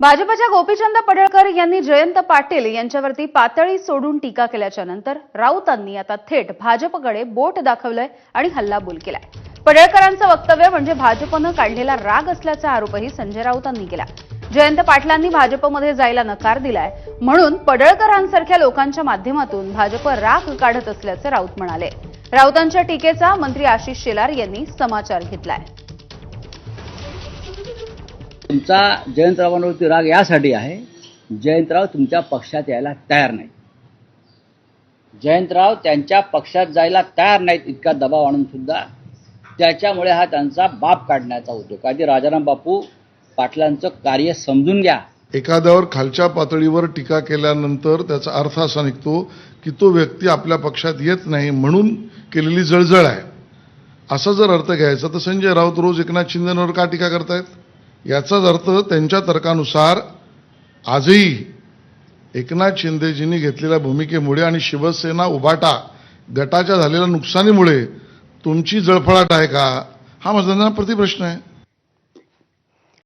भाजपच्या गोपीचंद पडळकर यांनी जयंत पाटील यांच्यावरती पातळी सोडून टीका केल्याच्यानंतर राऊतांनी आता थेट भाजपकडे बोट दाखवलंय आणि हल्लाबोल केलाय. पडळकरांचं वक्तव्य म्हणजे भाजपनं काढलेला राग असल्याचा आरोपही संजय राऊतांनी केला. जयंत पाटलांनी भाजपमध्ये जायला नकार दिलाय. म्हणून पडळकरांसारख्या लोकांच्या माध्यमातून भाजप राग काढत असल्याचे राऊत म्हणाले. राऊतांच्या टीकेचा मंत्री आशिष शेलार यांनी समाचार घेतलाय. तुमचा जयंतरावांवरती राग यासाठी आहे जयंतराव तुमच्या पक्षात यायला तयार नाही जयंतराव त्यांच्या पक्षात जायला तयार नाहीत इतका दबाव आणून सुद्धा त्याच्यामुळे हा त्यांचा बाप काढण्याचा होतो काधी राजाराम बापू पाटलांचं कार्य समजून घ्या. एखाद्यावर खालच्या पातळीवर टीका केल्यानंतर त्याचा अर्थ असा निघतो की तो व्यक्ती आपल्या पक्षात येत नाही म्हणून केलेली जळजळ आहे. असा जर अर्थ घ्यायचा तर संजय राऊत रोज एकनाथ शिंदेवर का टीका करतायत? याचाच अर्थ त्यांच्या तर्कानुसार आजही एकनाथ शिंदेजींनी घेतलेल्या भूमिकेमुळे आणि शिवसेना उभाटा गटाच्या झालेल्या नुकसानीमुळे तुमची जळफळाट आहे का? हा माझा प्रतिप्रश्न आहे.